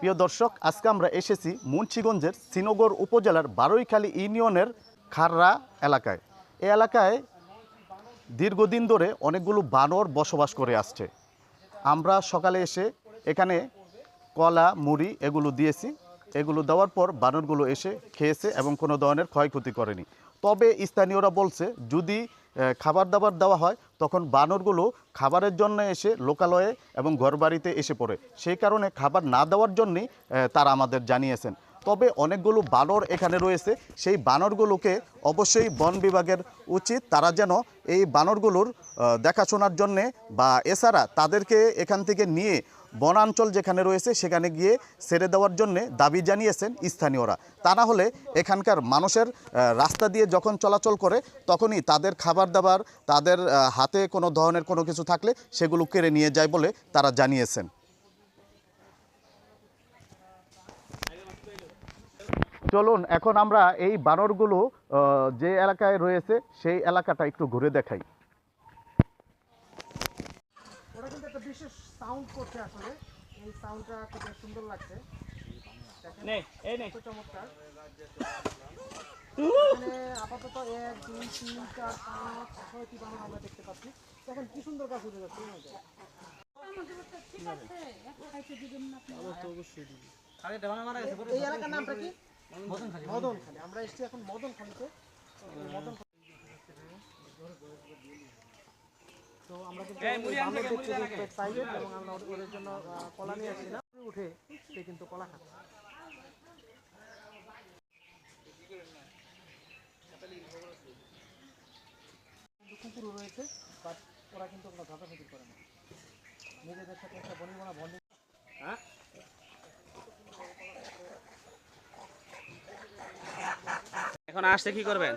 প্রিয় দর্শক, আজকে আমরা এসেছি মুন্সিগঞ্জের শ্রীনগর উপজেলার বারৈখালী ইউনিয়নের খাররা এলাকায়। এ এলাকায় দীর্ঘদিন ধরে অনেকগুলো বানর বসবাস করে আসছে। আমরা সকালে এসে এখানে কলা, মুড়ি এগুলো দিয়েছি। এগুলো দেওয়ার পর বানরগুলো এসে খেয়েছে এবং কোনো ধরনের ক্ষয়ক্ষতি করেনি। তবে স্থানীয়রা বলছে, যদি খাবার দাবার দেওয়া হয়, তখন বানরগুলো খাবারের জন্য এসে লোকালয়ে এবং ঘরবাড়িতে এসে পড়ে। সেই কারণে খাবার না দেওয়ার জন্যই তারা আমাদের জানিয়েছেন। তবে অনেকগুলো বানর এখানে রয়েছে। সেই বানরগুলোকে অবশ্যই বন বিভাগের উচিত তারা যেন এই বানরগুলোর দেখাশোনার জন্যে বা এছাড়া তাদেরকে এখান থেকে নিয়ে বনাঞ্চল যেখানে রয়েছে, সেখানে গিয়ে ছেড়ে দেওয়ার জন্য দাবি জানিয়েছেন স্থানীয়রা। তা না হলে এখানকার মানুষের রাস্তা দিয়ে যখন চলাচল করে, তখনই তাদের খাবার দাবার, তাদের হাতে কোনো ধরনের কোনো কিছু থাকলে সেগুলো কেড়ে নিয়ে যায় বলে তারা জানিয়েছেন। চলুন, এখন আমরা এই বানরগুলো যে এলাকায় রয়েছে, সেই এলাকাটা একটু ঘুরে দেখাই। কিন্তু একটা বিশেষ সাউন্ড করছে আসলে। এই সাউন্ডটা খুব সুন্দর লাগছে। দেখেন, চমৎকার। আপাতত এক দুই তিন চার পাঁচ ছয়টি বানর আমরা দেখতে পাচ্ছি। এখন কি সুন্দর কাজ উঠে যাচ্ছে। এই এলাকার নামটা কি মদনখালী আমরা এসেছি এখন মদনখালীতে। মদন তো আমরা কিন্তু বানর দেখতে দেখতে excited এবং আমরা ওদের- ওদের জন্য কলা নিয়ে আসছিলাম উঠে সে কিন্তু কলা খাচ্ছে। কুকুরও রয়েছে বাট ওরা কিন্তু কোনো ঝাঁটাঝাঁটি করে না। নিজেদের সাথে একটা বনিবনা বন্ডিং এখন আসতে কি করবেন?